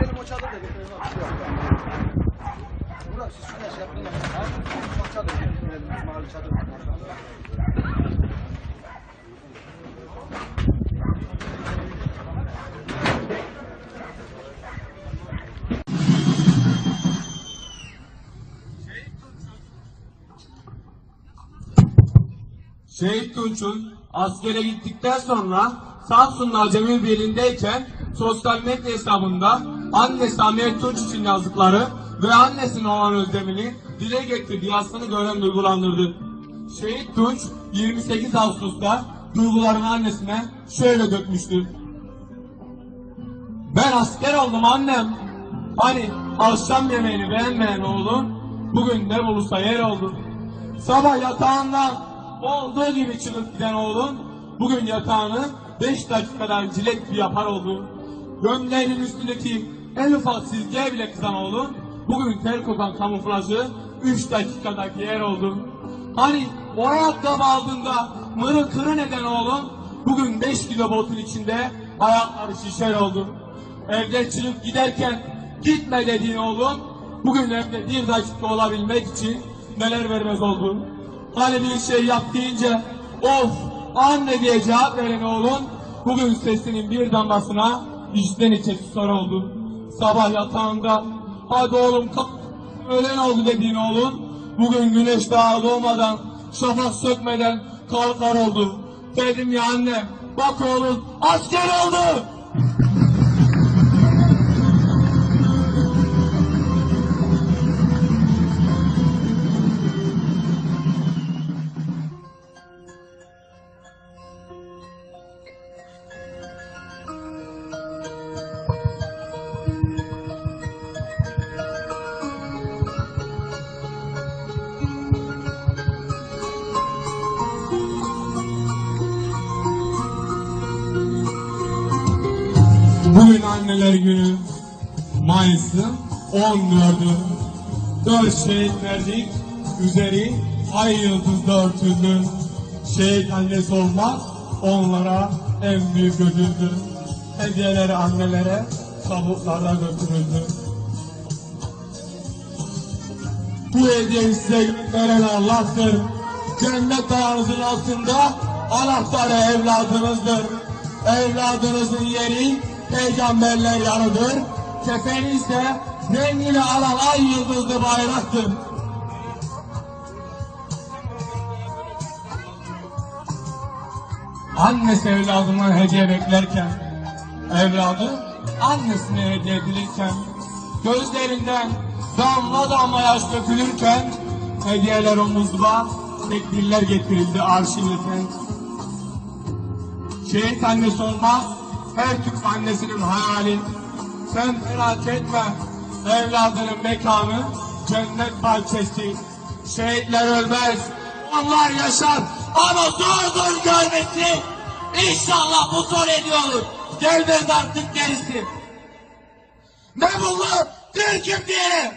Benim o çadır da getirin. Burak siz şuna şey yapın. Bak çadır getirin. Mahalle çadır. Şehit Tunç'un askere gittikten sonra Samsun'da Acemi Birliği'ndeyken sosyal medya hesabında annesi Amiyet Tunç için yazdıkları ve annesine olan özlemini dile getirdiği yazısını gören duygulandırdı. Şehit Tunç 28 Ağustos'ta duygularını annesine şöyle dökmüştü. Ben asker oldum annem. Hani akşam yemeğini beğenmeyen oğlum bugün ne bulursa yer oldu. Sabah yatağından olduğu gibi çıkıp giden oğlum bugün yatağını 5 dakikadan cilet gibi yapar oldu. Gömleğinin üstündeki en ufak silgiye bile kızan oğlum bugün ter kokan kamuflajı 3 dakikada giyer oldu. Hani o ayakkabı aldığında mırı kırı neden oğlum bugün 5 kilo botun içinde ayakları şişer oldu. Evden çıkıp giderken gitme dediğin oğlum bugün evde bir dakika olabilmek için neler vermez oldu. Hani bir şey yap deyince of anne diye cevap veren oğlum bugün sesinin bir damlasına içten içe susar oldu. Sabah yatağında hadi oğlum kalk öğlen oldu dediğin oğlum bugün güneş daha doğmadan şafak sökmeden kalkar oldu. Dedim ya anne bak oğlum asker oldu. Bugün anneler günü Mayıs'ın 14'ü. Dört şehit verdik. Üzeri ay yıldızla örtüldü. Şehit annesi olmak onlara en büyük ödüldü. Hediyeleri annelere tabutlarda götürüldü. Bu hediyeyi size veren Allah'tır. Cennet ayağınızın altında anahtarı evladınızdır. Evladınızın yeri peygamberler yanıdır. Kefeni ise rengini alan ay yıldızlı bayraktır. Annesi evladından hediye beklerken, evladı annesine hediye edilirken, gözlerinden damla damla yaş dökülürken, hediyeler omuzda, tekbirler getirildi arşivleten. Şehit annesi olmak, her Türk annesinin hayali. Sen merak etme, evladının mekanı cennet bahçesi. Şehitler ölmez, onlar yaşar ama zordur görmesi. İnşallah bu son hediye olur. Gelmez artık gerisi. Ne bunlar? Türk'üm diyelim.